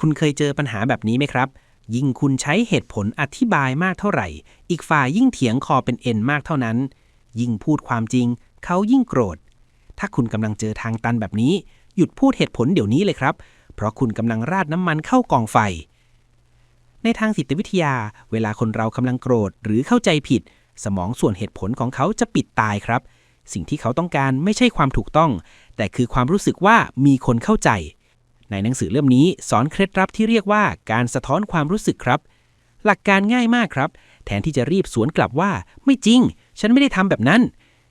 คุณเคยเจอปัญหาแบบนี้ไหมครับ ยิ่งคุณใช้เหตุผลอธิบายมากเท่าไหร่ อีกฝ่ายยิ่งเถียงคอเป็นเอ็นมากเท่านั้น ยิ่งพูดความจริง เขายิ่งโกรธ ถ้าคุณกำลังเจอทางตันแบบนี้ หยุดพูดเหตุผลเดี๋ยวนี้เลยครับ เพราะคุณกำลังราดน้ำมันเข้ากองไฟ ในทางจิตวิทยา เวลาคนเรากำลังโกรธหรือเข้าใจผิด สมองส่วนเหตุผลของเขาจะปิดตายครับ สิ่งที่เขาต้องการไม่ใช่ความถูกต้อง แต่คือความรู้สึกว่ามีคนเข้าใจ ในหนังสือเล่มนี้สอนเคล็ดลับที่เรียกว่าการสะท้อนความรู้สึกครับ หลักการง่ายมากครับ แทนที่จะรีบสวนกลับว่า ไม่จริง ฉันไม่ได้ทำแบบนั้น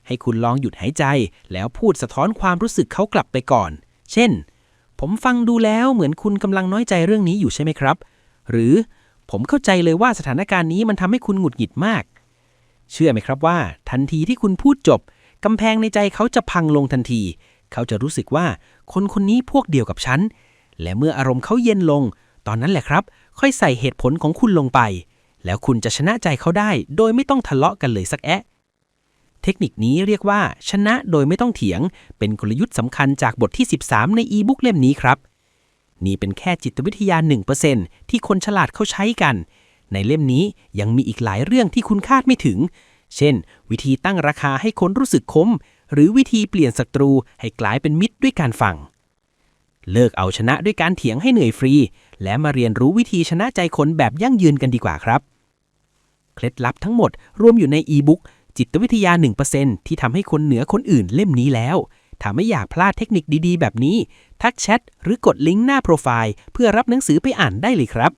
ให้คุณลองหยุดหายใจ แล้วพูดสะท้อนความรู้สึกเขากลับไปก่อน เช่น ผมฟังดูแล้วเหมือนคุณกำลังน้อยใจเรื่องนี้อยู่ใช่ไหมครับ หรือผมเข้าใจเลยว่าสถานการณ์นี้มันทำให้คุณหงุดหงิดมาก เชื่อไหมครับว่า ทันทีที่คุณพูดจบกำแพงในใจเขาจะพังลงทันที เขาจะรู้สึกว่า คนคนนี้พวกเดียวกับฉัน และเมื่ออารมณ์เขาเย็นลง ตอนนั้นแหละครับ ค่อยใส่เหตุผลของคุณลงไป แล้วคุณจะชนะใจเขาได้ โดยไม่ต้องทะเลาะกันเลยสักแอะ เทคนิคนี้เรียกว่า ชนะโดยไม่ต้องเถียง เป็นกลยุทธ์สำคัญจากบทที่ 13 ในอีบุ๊กเล่มนี้ครับ นี่เป็นแค่จิตวิทยา 1%ที่คนฉลาดเขาใช้กัน ในเล่มนี้ยังมีอีกหลายเรื่องที่คุณคาดไม่ถึง เช่น วิธีตั้งราคาให้คนรู้สึกคมหรือวิธีเปลี่ยนศัตรูให้กลายเป็นมิตรด้วยการฟัง เลิกเอาชนะด้วยการเถียงให้เหนื่อยฟรี และมาเรียนรู้วิธีชนะใจคนแบบยั่งยืนกันดีกว่าครับ เคล็ดลับทั้งหมดรวมอยู่ในอีบุ๊กจิตวิทยา 1%ที่ทำให้คนเหนือคนอื่นเล่มนี้แล้วถ้าไม่อยากพลาดเทคนิคดีๆ แบบนี้ ทักแชทหรือกดลิงก์หน้าโปรไฟล์ เพื่อรับหนังสือไปอ่านได้เลยครับ